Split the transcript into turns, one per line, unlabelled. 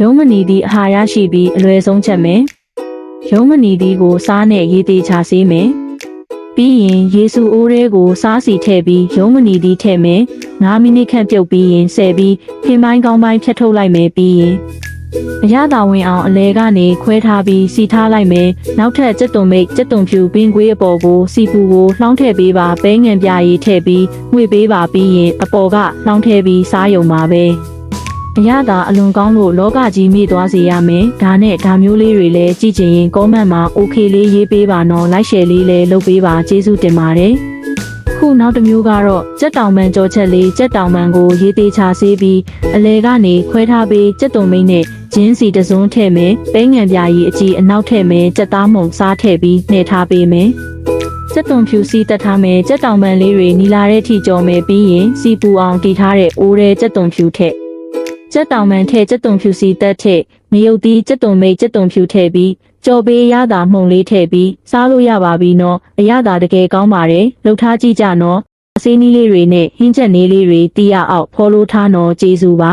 ရုံးမနီသည်အာဟာရရှိပြီးအလွယ်ဆုံးချက်မယ်ရုံးမနီသည်ကိုစားနဲ့ရေးသေးချဆေးမယ်ပြီးရင်ယေရှုအိုးရဲကိုစားစီထည့်ပြီးရုံးမနီသည်ထည့်မယ်9မိနစ်ခန့်ပြုတ်ပြီးရင်ဆယ်ပြီးဖင်ပိုင်းကောင်းပိုင်းဖြတ်ထုတ်လိုက်မယ်ပြီးရင်အရသာဝင်အောင်အလဲကနေခွဲထားပြီးစီထားလိုက်မယ်နောက်ထပ်စက်သွန်မိတ်စက်သွန်ဖြူပင်ကွေးအပေါ်ကိုစီပူကိုလှောင်းထည့်ပေးပါပဲငံပြားရီထည့်ပြီးငွေပေးပါပြီးရင်အပေါ်ကလှောင်းထည့်ပြီးစားယုံပါပဲ အရသာအလွန်ကောင်းလို့လောကကြီးမိသွားစေရမယ်။ဒါနဲ့ဒါမျိုးလေးတွေလည်းကြည့်ချင်ရင်ကောမန့်မှာ okay လေးရေးပေးပါနော်။ like share လေးလည်းလုပ်ပေးပါကျေးဇူးတင်ပါတယ်။ခုနောက်တစ်မျိုးကတော့ကြက်တောင်မှန်ကြောချက်လေးကြက်တောင်မှန်ကိုရေးသေးချဆေးပြီးအလဲကနေခွဲထားပြီးကြက်တုံမိတ်နဲ့ဂျင်းစီတစ်စုံထည့်မယ်။ပဲငံပြာကြီးအကြီးအနောက်ထည့်မယ်။ကြက်သားမုံစားထည့်ပြီးနှဲ့ထားပေးမယ်။ကြက်တုံဖြူစီတက်ထားမယ်ကြက်တောင်မှန်လေးတွေနီလာတဲ့အထိကြော်မယ်ပြီးရင်စီပူအောင်တီထားတဲ့အိုးရဲကြက်တုံဖြူထည့် ကြက်တောင်မှန်ထဲကြက်တုံဖြူစီတက်ထည့်မယုတ်သီးကြက်တုံမိတ်ကြက်တုံဖြူထည့်ပြီးကြော်ပေးရတာမှုန်လေးထည့်ပြီးစားလို့ရပါပြီနော်အရသာတကယ်ကောင်းပါတယ်လှုပ်ထားကြည့်ကြနော်အစင်းနီးလေးတွေနဲ့ဟင်းချက်နီးလေးတွေတီးရအောင်ဖော်လို့ထားနော်ကျေးဇူးပါ